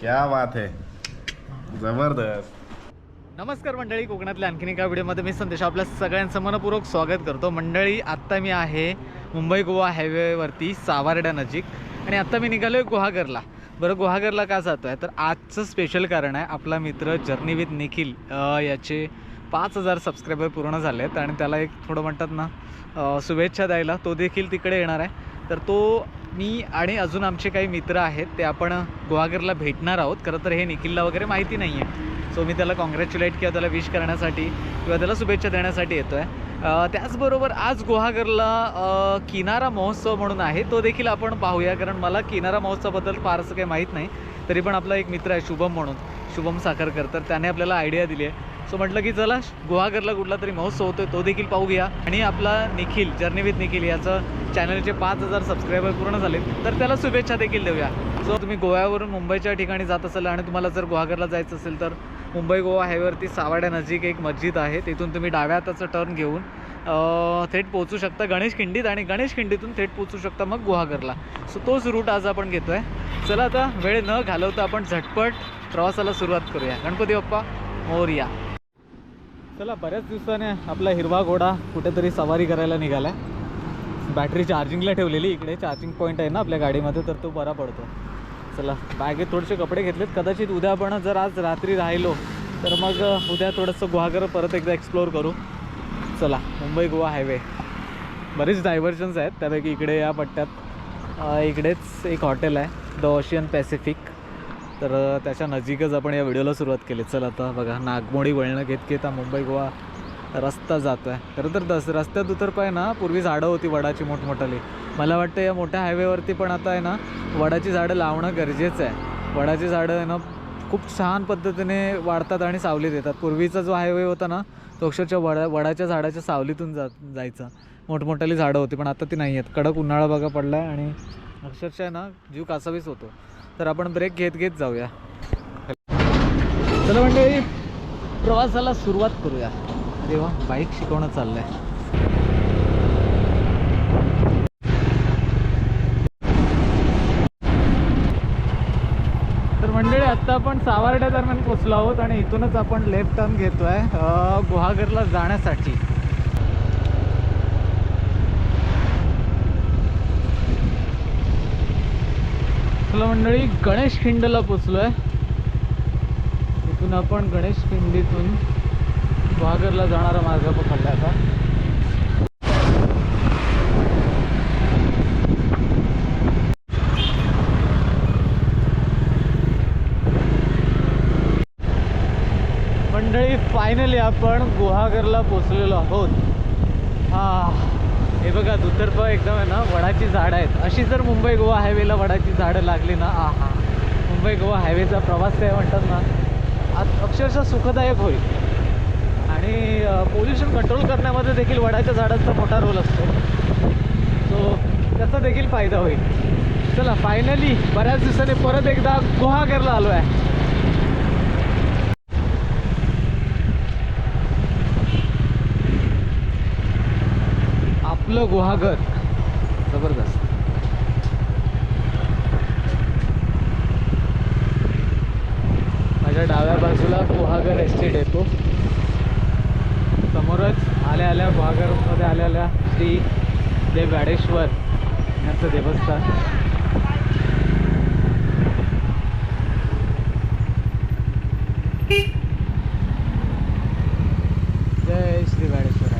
क्या बात है। जबरदस्त। नमस्कार मंडळी कोकणातल्या आणखीन एका व्हिडिओमध्ये मी संदेश आपल्या सगळ्यांचं मनपूर्वक स्वागत करतो. मंडळी आत्ता मी आहे मुंबई गोवा हायवेवरती सावारड्या नजीक आणि आत्ता मी निघालो आहे गुहागरला. बरं गुहागरला का जातो आहे तर आजचं स्पेशल कारण आहे आपला मित्र जर्नी विथ निखिल याचे पाच हजार सबस्क्रायबर पूर्ण झाले आहेत आणि त्याला एक थोडं म्हणतात ना शुभेच्छा द्यायला तो देखील तिकडे येणार आहे. तर तो मी आणि अजून आमचे काही मित्र आहेत ते आपण गुहागरला भेटणार आहोत. खरं तर हे निखिलला वगैरे माहिती नाही आहे सो मी त्याला कॉंग्रॅच्युलेट किंवा त्याला विश करण्यासाठी किंवा त्याला शुभेच्छा देण्यासाठी येतो आहे त्याचबरोबर आज गुहागरला किनारा महोत्सव म्हणून आहे. तो देखील आपण पाहूया कारण मला किनारा महोत्सवाबद्दल फारसं काही माहीत नाही. तरी पण आपला एक मित्र आहे शुभम म्हणून. शुभम साखरकर. तर त्याने आपल्याला आयडिया दिली आहे सो म्हटलं की चला गुहागरला कुठला तरी महोत्सव होतोय तो देखील पाहूया. आणि आपला निखिल जर्नी विथ निखिल याचं चॅनलचे पाच हजार सबस्क्रायबर पूर्ण झाले तर त्याला शुभेच्छा देखील देऊया. सो तुम्ही गोव्यावरून मुंबईच्या ठिकाणी जात असाल आणि तुम्हाला जर गुहागरला जायचं असेल तर मुंबई गोवा हायवेवरती सावाड्या नजीक एक मस्जिद आहे. तिथून तुम्ही डाव्या हाताचं टर्न घेऊन थेट पोहोचू शकता गणेश खिंडीत आणि गणेश खिंडीतून थेट पोहोचू शकता मग गुहागरला. सो तोच रूट आज आपण घेतो आहे चला आता वेळ न घालवता आपण झटपट प्रवासाला सुरुवात करूया. गणपती बाप्पा मोरया. चला बऱ्याच दिवसाने आपला हिरवा घोडा कुठेतरी सवारी करायला निघाला आहे बॅटरी चार्जिंगला ठेवलेली इकडे चार्जिंग पॉईंट आहे ना आपल्या गाडीमध्ये तर तो बरा पडतो. चला बॅगेत थोडेसे कपडे घेतलेत. कदाचित उद्या पण जर आज रात्री राहिलो तर मग उद्या थोडंसं गुहागर परत एकदा एक्सप्लोअर करू. चला मुंबई गोवा हायवे बरेच डायव्हर्जन्स आहेत. त्यापैकी इकडे या पट्ट्यात इकडेच एक हॉटेल आहे द ओशियन पॅसिफिक तर त्याच्या नजीकच आपण या व्हिडिओला सुरुवात केली. चल आता बघा नागमोडी वळणं घेत घेत हा मुंबई गोवा रस्ता जातो आहे खरं तर दस रस्त्यात उतरपाय ना पूर्वी झाडं होती वडाची मोठमोठाली. मला वाटतं या मोठ्या हायवेवरती पण आता आहे ना वडाची झाडं लावणं गरजेचं आहे. वडाची झाडं आहे ना खूप छान पद्धतीने वाढतात आणि सावलीत देतात पूर्वीचा जो हायवे होता ना तो अक्षरशः वडा वडाच्या झाडाच्या सावलीतून जा जायचा. मोठमोठाली झाडं होती पण आता ती नाही आहेत. कडक उन्हाळा बघा पडला आहे आणि अक्षरशः आहे ना जीव कासावीस होतो. तर आपण ब्रेक घेत घेत जाऊया. चला म्हणजे प्रवासाला सुरुवात करूया. अरे वा बाईक शिकवणं चाललंय. तर मंडळी आत्ता आपण सावर्ड्या दरम्यान पोचलो आहोत आणि इथूनच आपण लेफ्ट टर्न घेतोय गुहागरला जाण्यासाठी. आपलं मंडळी गणेश खिंडला पोचलोय. इथून आपण गणेश खिंडीतून गुहागरला जाणारा मार्ग पकडला आता. मंडळी फायनली आपण गुहागरला पोचलेलो आहोत. हा. हे बघा दुतर्फ एकदम आहे ना वडाची झाडं आहेत. अशी जर मुंबई गोवा हायवेला वडाची झाडं लागली ना आ हा मुंबई गोवा हायवेचा प्रवास काय म्हणतात ना अक्षरशः सुखदायक होईल. आणि पोल्युशन कंट्रोल करण्यामध्ये देखील वडाच्या झाडांचा मोठा रोल असतो. सो त्याचा देखील फायदा होईल. चला फायनली बऱ्याच दिवसांनी परत एकदा गुहागरला आलो आहे आपलं गुहागर. जबरदस्त. माझ्या डाव्या बाजूला गुहागर एस्टेट येतो समोरच आल्या आल्या गुहागरमध्ये आल्या आल्या श्री देव गाडेश्वर यांचं देवस्थान जय श्री गाडेश्वर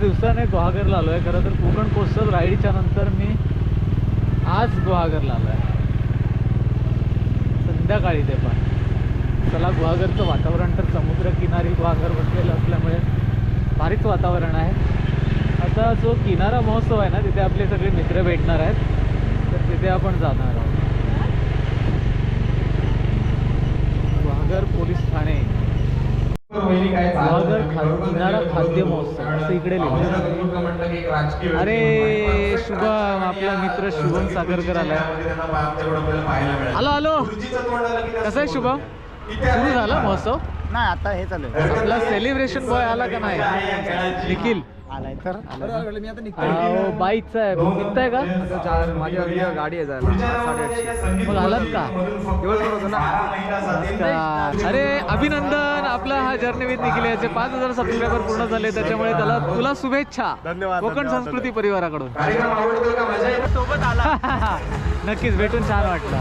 दिवसाने गुहागरला आलो आहे खरं तर कोकण कोस्टल राईडच्या नंतर मी आज गुहागरला आलो आहे संध्याकाळी ते पण. चला गुहागरचं वातावरण तर समुद्रकिनारी गुहागर बसलेलं असल्यामुळे भारीच वातावरण आहे. आता जो किनारा महोत्सव आहे ना तिथे आपले सगळे मित्र भेटणार आहेत. तर तिथे आपण जाणार आहोत. गुहागर पोलीस ठाणे. गुहागर खाद्य महोत्सव असं इकडे लिहिलं अरे शुभम आपला मित्र शुभम सागरकर आलाय. Hello hello. कसं आहे शुभम? सुरू झाला महोत्सव? नाही आता हे चालू आहे. आपला सेलिब्रेशन बॉय आला का नाही. निखिल. आलाय तर? बाईकचा आहे. निघताय का? माझी गाडी आहे जायला. साडेआठशे. मग आलात का? दिवसभर होतो. अरे अभिनंदन. आपला हा जर्नी विथ निखिल याचे पाच हजार सबस्क्रायबर पूर्ण झाले. त्याच्यामुळे त्याला तुला शुभेच्छा. धन्यवाद, कोकण धन्यवाद, संस्कृती परिवाराकडून. सोबत आला नक्कीच भेटून छान वाटलं.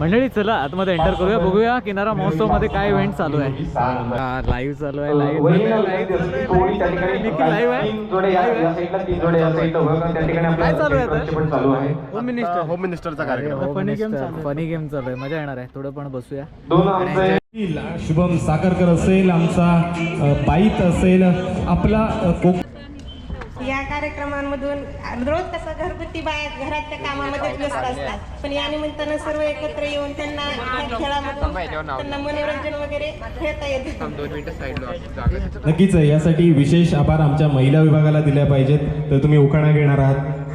मंडळी चला आतमध्ये एंटर करूया. बघूया किनारा महोत्सवमध्ये काय इव्हेंट चालू आहे? लाईव्ह चालू आहे? लाईव्ह लाईव्ह आहे काय चालू आहे? होम मिनिस्टर होम मिनिस्टरचा कार्यक्रम. फनी गेम फनी गेम चालू आहे. मजा येणार आहे. थोडं पण बसूया. शुभम साखरकर असेल आमचा बाईत असेल आपला कोक या कार्यक्रमांमधून रोज कसं घरगुती बाया घराच्या कामामध्ये व्यस्त असतात. पण या निमित्तानं सर्व एकत्र येऊन त्यांना या खेळामधून त्यांना मनोरंजन वगैरे खेळता येते. नक्कीच यासाठी विशेष आभार आमच्या महिला विभागाला दिल्या पाहिजेत. तर तुम्ही उखाणा घेणार आहात.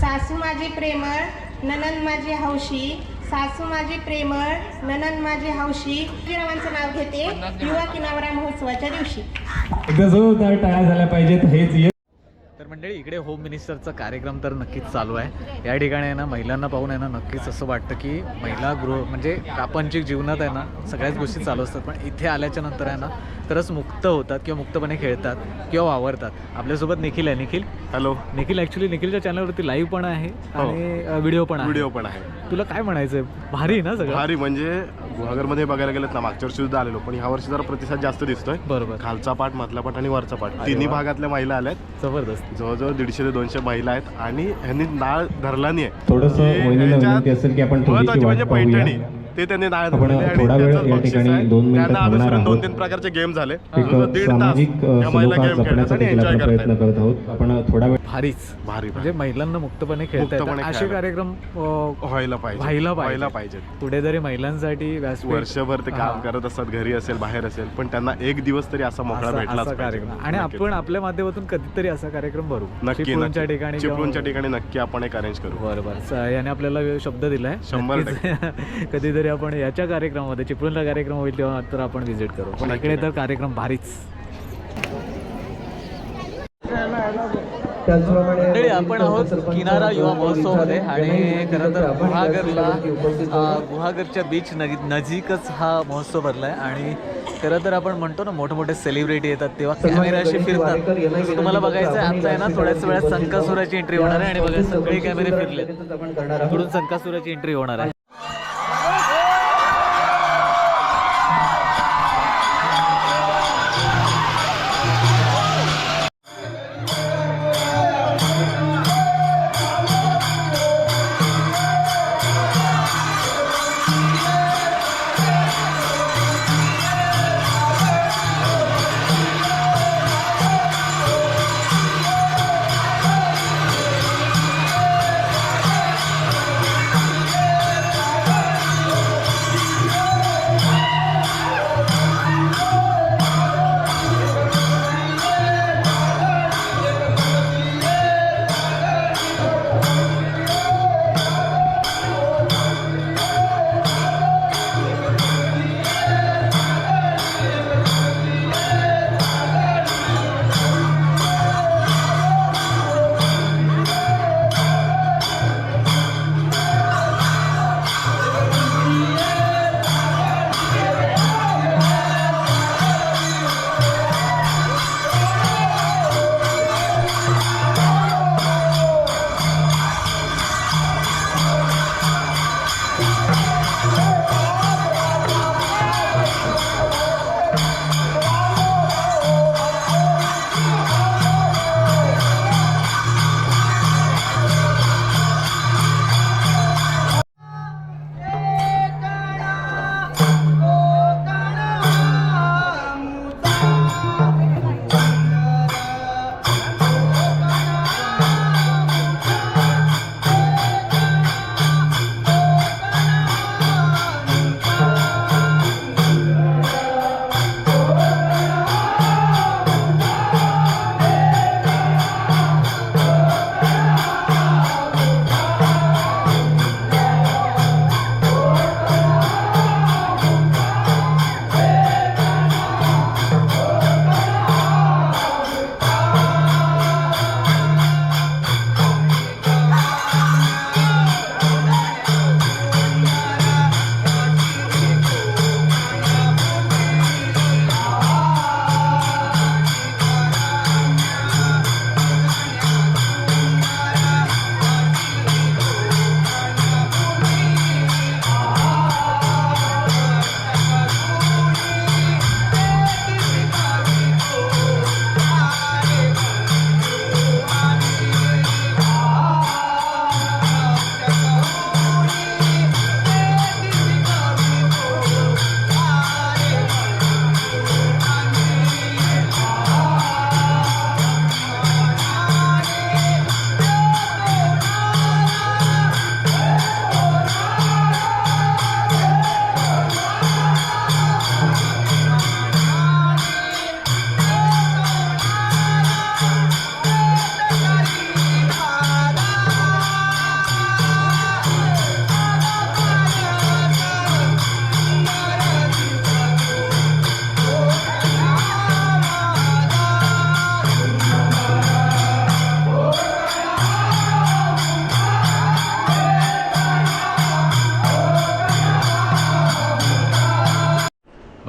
सासू माझी प्रेमळ ननन माझी हौशी सासू माझी प्रेमळ ननन माझी हौशी. रावांचं नाव घेते. युवा किनावरा महोत्सवाच्या दिवशी. एकदा जोरदार टाळ्या झाल्या पाहिजेत हेच मंडळी इकडे होम मिनिस्टरचा कार्यक्रम तर नक्कीच चालू आहे. या ठिकाणी आहे ना महिलांना पाहून आहे ना नक्कीच असं वाटतं की महिला गृह म्हणजे प्रापंचिक जीवनात आहे ना सगळ्याच गोष्टी चालू असतात. पण इथे आल्याच्यानंतर आहे ना तरच मुक्त होतात किंवा मुक्तपणे खेळतात किंवा वावरतात. आपल्यासोबत निखिल आहे. निखिल? हॅलो निखिल ॲक्च्युली निखिलच्या चॅनलवरती लाईव्ह पण आहे हो. आणि व्हिडिओ पण आहे. व्हिडिओ पण आहे. तुला काय म्हणायचं भारी आहे ना सगळं. भारी म्हणजे गुहागरमध्ये बघायला गेलं ना मागच्या वर्षी सुद्धा आलेलो पण ह्या वर्षी जरा प्रतिसाद जास्त दिसतोय. बरोबर. खालचा पाठ मधला पाठ आणि वरचा पाठ. तिन्ही वा. भागातल्या महिला आल्यात. जबरदस्त. जवळजवळ दीडशे ते दोनशे महिला आहेत आणि ह्यांनी नाळ धरला नाही थोडंसं वहिनीला विनंती असेल की आपण थोडीशी महत्वाची म्हणजे. पैठणी. ते त्यांनी आपण धरलेली आणि थोडा वेळ त्याचं या बक्षीस ठिकाणी आहे. दोन मिनिटं त्यांना थांबणार अनुसरून दोन. तीन प्रकारचे गेम झाले जवळजवळ दीड तास या महिला गेम खेळतात आणि एन्जॉय करतात करत आहोत आपण थोडा वेळ भारीच भारी म्हणजे महिलांना मुक्तपणे खेळता मुक्तपणे येतात असे खेळायला. कार्यक्रम अं, व्हायला पाहिजे व्हायला पाहिजे. व्हायला पाहिजे पुढे जरी महिलांसाठी व्यासपीठ वर्षभर ते काम. करत असतात घरी असेल बाहेर असेल पण त्यांना एक दिवस तरी असा मोकळा असा- भेटलाच असा पाहिजे. कार्यक्रम आणि नक्कीच. आपण आपल्या माध्यमातून कधीतरी असा कार्यक्रम भरू नक्की चिपळूणच्या नक्की. ठिकाणी चिपळूणच्या ठिकाणी नक्की आपण एक अरेंज करू बरोबर याने आपल्याला शब्द दिलाय शंभर नक्कीच कधीतरी आपण याच्या कार्यक्रमामध्ये चिपळूणला कार्यक्रम होईल तेव्हा तर आपण व्हिजिट करू. पण नक्की, इकडे तर कार्यक्रम भारीच. मंडळी आपण आहोत किनारा युवा महोत्सवमध्ये आणि खरं तर गुहागरला गुहागरच्या बीच नगी नजीकच हा महोत्सव भरलाय आणि खरं तर आपण म्हणतो ना मोठे मोठे सेलिब्रिटी येतात तेव्हा कॅमेरा असे फिरतात. तुम्हाला बघायचं आहे आमचा आहे ना थोड्याच वेळात संकासुराची एंट्री होणार आहे आणि बघा सगळे कॅमेरे फिरले इकडून संकासुराची एंट्री होणार आहे.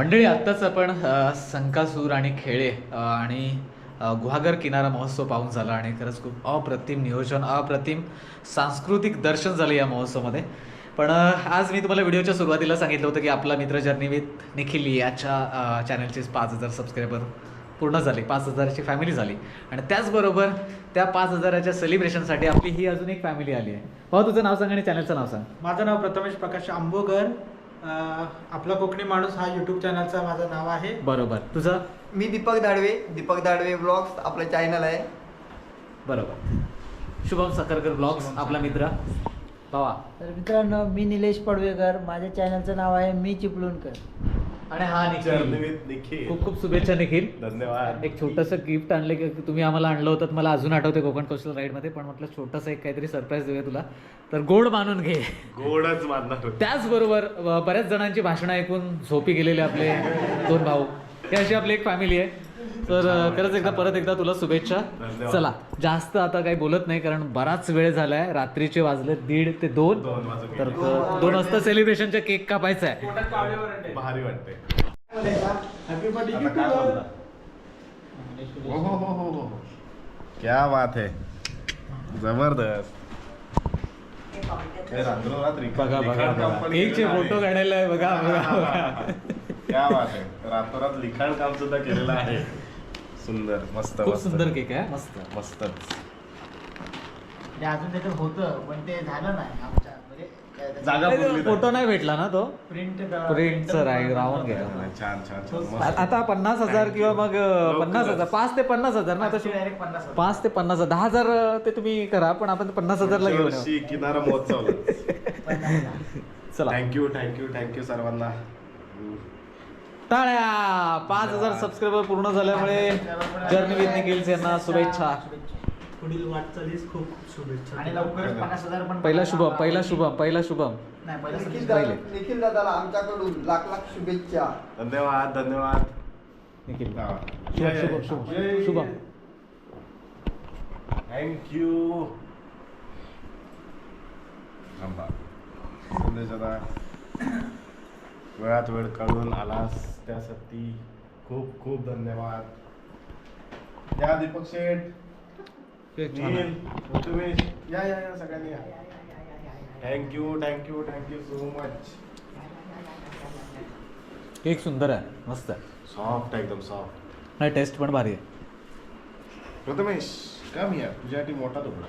मंडळी आत्ताच आपण संकासूर आणि खेळे आणि गुहागर किनारा महोत्सव पाहून झाला आणि खरंच खूप अप्रतिम नियोजन अप्रतिम सांस्कृतिक दर्शन झालं या महोत्सवामध्ये. पण आज मी तुम्हाला व्हिडिओच्या सुरुवातीला सांगितलं होतं की आपला मित्र जर्नी विथ निखिल याच्या चॅनलचे पाच हजार सबस्क्रायबर पूर्ण झाले पाच हजाराची फॅमिली झाली. आणि त्याचबरोबर त्या पाच हजाराच्या सेलिब्रेशनसाठी आपली ही अजून एक फॅमिली आली आहे. हो तुझं नाव सांग आणि चॅनलचं नाव सांग. माझं नाव प्रथमेश प्रकाश आंबोगर. आपला कोकणी माणूस हा यूट्यूब चॅनलचा माझं नाव आहे. बरोबर. तुझं? मी दीपक दाडवे दीपक दाडवे ब्लॉग्स आपलं चॅनल आहे. बरोबर. शुभम सकरकर ब्लॉग्स आपला मित्र. भावा तर मित्रांनो मी निलेश पडवेकर. माझ्या चॅनलचं नाव आहे मी चिपळूणकर. आणि हा निखिल. खूप खूप शुभेच्छा निखिल. धन्यवाद. एक छोटंसं गिफ्ट आणलं की तुम्ही आम्हाला आणलं होतं मला अजून आठवते कोकण कोस्टल राईडमध्ये पण म्हटलं छोटंसं एक काहीतरी सरप्राईज देऊया तुला. तर गोड मानून घे. गोडच मानणार. त्याचबरोबर बऱ्याच जणांची भाषणं ऐकून झोपी गेलेले आपले दोन भाऊ. हे अशी आपली एक फॅमिली आहे. तर खरंच एकदा परत एकदा तुला शुभेच्छा. चला जास्त आता काही बोलत नाही कारण बराच वेळ झालाय. रात्रीचे वाजले दीड ते दोन. तर दोन वाजता सेलिब्रेशनचा केक कापायचा आहे भारी वाटते काय? हो हो हो क्या बात है. जबरदस्त. हे बघा. फोटो काढायला आहे. बघा बघा बघा. क्या बात आहे रातोरात लिखाण काम सुद्धा केलेलं आहे. सुंदर मस्त खूप मस्त. सुंदर केक आहे मस्त मस्तच ते अजून त्याचं होतं पण ते झालं नाही आमच्या म्हणजे जागा पुरली फोटो नाही भेटला ना तो प्रिंट प्रिंटचं राही राहून गेला. छान छान मस्त. आता पन्नास हजार किंवा मग अ. पन्नास हजार पाच ते पन्नास हजार ना आता डायरेक्ट पन्नास हजार. पाच ते पन्नास हजार दहा हजार अ, ते तुम्ही करा पण आपण पन्नास हजारला पुढच्या घेऊन येऊ. वर्षी किनारा महोत्सव हजार. चला थँक्यू थँक्यू थँक्यू सर्वांना टाळ्या! पाच हजार सबस्क्रायबर पूर्ण झाल्यामुळे जर्नी विथ निखिल्स यांना शुभेच्छा. पुढील वाटचालीस खूप खूप शुभेच्छा. आणि लवकरच पन्नास हजार पण पहिला शुभम पहिला शुभम पहिला शुभम. नाही पहिला निखिल. दादा निखिल दादाला आमच्याकडून लाख लाख शुभेच्छा. धन्यवाद धन्यवाद. निखिल. शुभम शुभम शुभम. शुभम. थँक्यू थांबा. संदेश दादा वेळात वेळ काढून आलास त्यासाठी खूप खूप धन्यवाद. या दीपक शेठ नील तुम्ही या या या सगळ्यांनी या. Thank you thank you thank you so much cake सुंदर आहे मस्त आहे. सॉफ्ट एकदम सॉफ्ट नाही टेस्ट पण भारी आहे. प्रथमेश कम या तुझ्यासाठी मोठा तुकडा.